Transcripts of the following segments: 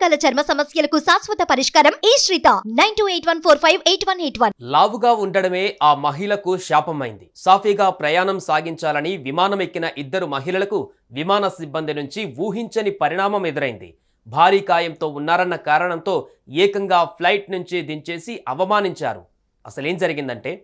రకాల చర్మ సమస్యలకు శాశ్వత పరిష్కారం ఈ శ్రీత. Nine two eight one four five eight one eight one. లావుగా ఉండడమే ఆ మహిళకు శాపమైంది. సాఫీగా ప్రయాణం సాగించాలని విమానం ఎక్కిన ఇద్దరు మహిళలకు విమాన సిబ్బంది నుంచి ఊహించని పరిణామం ఎదురైంది. భారీ కాయంతో ఉన్నారన్న కారణంతో ఏకంగా ఫ్లైట్ నుంచి దించేసి అవమానించారు. అసలేం జరిగిందంటే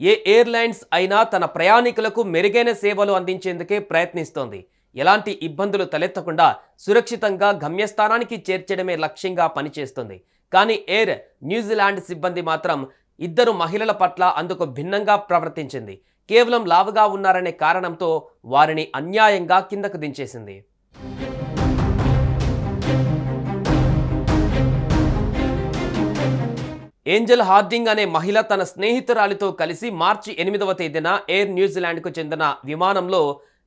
ఏ ఎయిర్లైన్స్ అయినా తన ప్రయాణికులకు మెరుగైన సేవలు అందించేందుకే ప్రయత్నిస్తోంది. ఎలాంటి ఇబ్బందులు తలెత్తకుండా సురక్షితంగా గమ్యస్థానానికి చేర్చడమే లక్ష్యంగా పనిచేస్తుంది. కానీ ఎయిర్ న్యూజిలాండ్ సిబ్బంది మాత్రం ఇద్దరు మహిళల పట్ల అందుకు భిన్నంగా ప్రవర్తించింది. కేవలం లావుగా ఉన్నారనే కారణంతో వారిని అన్యాయంగా కిందకు దించేసింది. ఏంజల్ హార్డింగ్ అనే మహిళ తన స్నేహితురాలితో కలిసి మార్చి ఎనిమిదవ తేదీన ఎయిర్ న్యూజిలాండ్కు చెందిన విమానంలో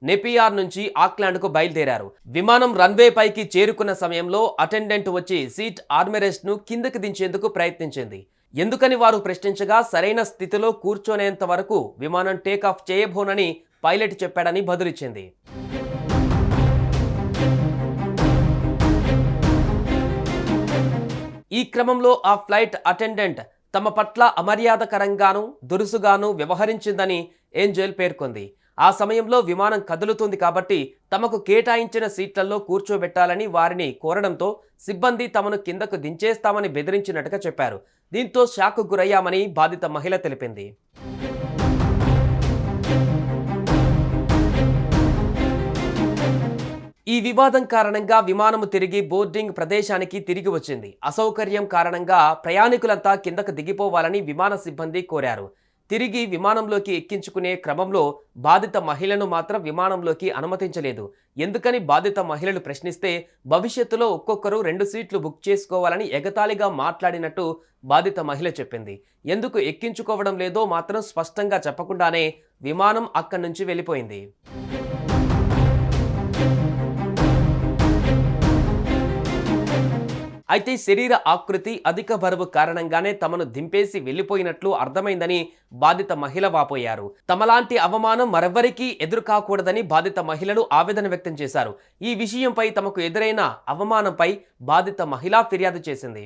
నెపియార్ నుంచి ఆక్లాండ్కు బయలుదేరారు. విమానం రన్వే పైకి చేరుకున్న సమయంలో అటెండెంట్ వచ్చి సీట్ ఆర్మెరెస్ట్ను కిందకి దించేందుకు ప్రయత్నించింది. ఎందుకని వారు ప్రశ్నించగా సరైన స్థితిలో కూర్చొనేంత వరకు విమానం టేకాఫ్ చేయబోనని పైలట్ చెప్పాడని బదులిచ్చింది. ఈ క్రమంలో ఆ ఫ్లైట్ అటెండెంట్ తమ పట్ల అమర్యాదకరంగాను దురుసుగాను వ్యవహరించిందని ఏంజెల్ పేర్కొంది. ఆ సమయంలో విమానం కదులుతుంది కాబట్టి తమకు కేటాయించిన సీట్లలో కూర్చోబెట్టాలని వారిని కోరడంతో సిబ్బంది తమను కిందకు దించేస్తామని బెదిరించినట్టుగా చెప్పారు. దీంతో షాక్ గురయ్యామని బాధిత మహిళ తెలిపింది. ఈ వివాదం కారణంగా విమానము తిరిగి బోర్డింగ్ ప్రదేశానికి తిరిగి వచ్చింది. అసౌకర్యం కారణంగా ప్రయాణికులంతా కిందకు దిగిపోవాలని విమాన సిబ్బంది కోరారు. తిరిగి విమానంలోకి ఎక్కించుకునే క్రమంలో బాధిత మహిళను మాత్రం విమానంలోకి అనుమతించలేదు. ఎందుకని బాధిత మహిళలు ప్రశ్నిస్తే భవిష్యత్తులో ఒక్కొక్కరు రెండు సీట్లు బుక్ చేసుకోవాలని ఎగతాళిగా మాట్లాడినట్టు బాధిత మహిళ చెప్పింది. ఎందుకు ఎక్కించుకోవడం లేదో మాత్రం స్పష్టంగా చెప్పకుండానే విమానం అక్కడి నుంచి వెళ్ళిపోయింది. అయితే శరీర ఆకృతి అధిక బరువు కారణంగానే తమను దింపేసి వెళ్ళిపోయినట్లు అర్థమైందని బాధిత మహిళ వాపోయారు. తమలాంటి అవమానం మరెవ్వరికీ ఎదురుకాకూడదని బాధిత మహిళలు ఆవేదన వ్యక్తం చేశారు. ఈ విషయంపై తమకు ఎదురైన అవమానంపై బాధిత మహిళ ఫిర్యాదు చేసింది.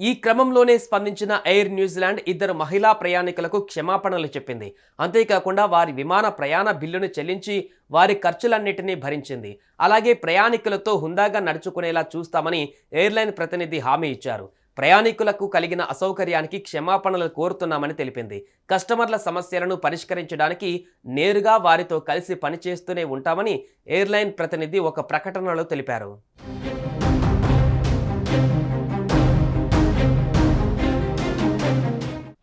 ఈ క్రమంలోనే స్పందించిన ఎయిర్ న్యూజిలాండ్ ఇద్దరు మహిళా ప్రయాణికులకు క్షమాపణలు చెప్పింది. అంతేకాకుండా వారి విమాన ప్రయాణ బిల్లును చెల్లించి వారి ఖర్చులన్నిటినీ భరించింది. అలాగే ప్రయాణికులతో హుందాగా నడుచుకునేలా చూస్తామని ఎయిర్లైన్ ప్రతినిధి హామీ ఇచ్చారు. ప్రయాణికులకు కలిగిన అసౌకర్యానికి క్షమాపణలు కోరుతున్నామని తెలిపింది. కస్టమర్ల సమస్యలను పరిష్కరించడానికి నేరుగా వారితో కలిసి పనిచేస్తూనే ఉంటామని ఎయిర్లైన్ ప్రతినిధి ఒక ప్రకటనలో తెలిపారు.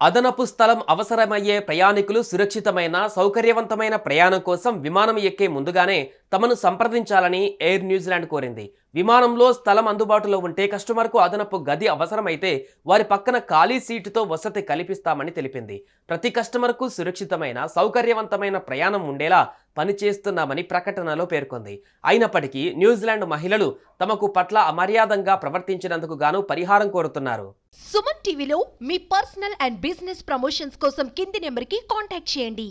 అదనపు స్థలం అవసరమయ్యే ప్రయాణికులు సురక్షితమైన సౌకర్యవంతమైన ప్రయాణం కోసం విమానం ఎక్కే ముందుగానే తమను సంప్రదించాలని ఎయిర్ న్యూజిలాండ్ కోరింది. విమానంలో స్థలం అందుబాటులో ఉంటే కస్టమర్కు అదనపు గది అవసరమైతే వారి పక్కన ఖాళీ సీటుతో వసతి కల్పిస్తామని తెలిపింది. ప్రతి కస్టమర్కు సురక్షితమైన సౌకర్యవంతమైన ప్రయాణం ఉండేలా పనిచేస్తున్నామని ప్రకటనలో పేర్కొంది. అయినప్పటికీ న్యూజిలాండ్ మహిళలు తమకు పట్ల అమర్యాదంగా ప్రవర్తించినందుకు గాను పరిహారం కోరుతున్నారు. సుమన్ టీవీలో మీ పర్సనల్ అండ్ బిజినెస్ ప్రమోషన్స్ కోసం కింది నెంబర్కి కాంటాక్ట్ చేయండి.